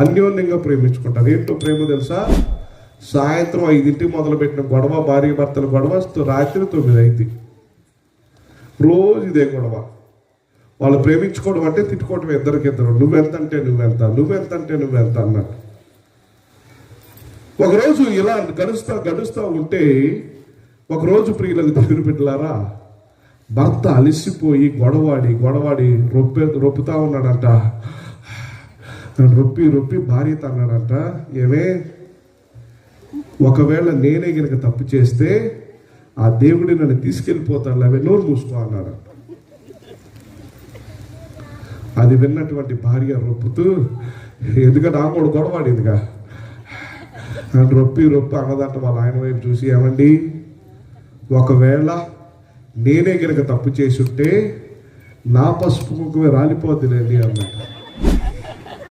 అన్యోన్యంగా ప్రేమించుకుంటారు. ఏంటో ప్రేమ తెలుసా? సాయంత్రం ఐదింటికి మొదలుపెట్టిన గొడవ భార్య భర్తల గొడవ రాత్రి తొమ్మిది అయింది. రోజు ఇదే గొడవ. వాళ్ళు ప్రేమించుకోవడం అంటే తిట్టుకోవడం ఇద్దరికిద్దరు. నువ్వెంతంటే నువ్వెంత నువ్వెంతంటే వెళ్తా అన్నట్టు. ఒకరోజు ఇలా గడుస్తా గడుస్తూ ఉంటే ఒకరోజు ప్రియులకు దగ్గర బిడ్డలారా భర్త అలసిపోయి గొడవాడి గొడవాడి రొప్పే రొప్పుతా ఉన్నాడంట. రొప్పి రొప్పి భార్యత అన్నాడంట ఏమే? ఒకవేళ నేనే గనక తప్పు చేస్తే ఆ దేవుడి నన్ను తీసుకెళ్ళిపోతాడు అవే నోరు మూసుకో అన్నాడంట అది విన్నటువంటి భార్య రొప్పుతూ ఎందుకంటే ఆ కూడా గొడవాడిందిగా. అని రొప్పి రొప్పి అన్నదంట వాళ్ళ ఆయన వైపు చూసి ఏమండి? ఒకవేళ నేనే గనక తప్పు చేసి ఉంటే నా పసుపు కుంకుమే రాలిపోద్దిలేండి అన్నట్టు.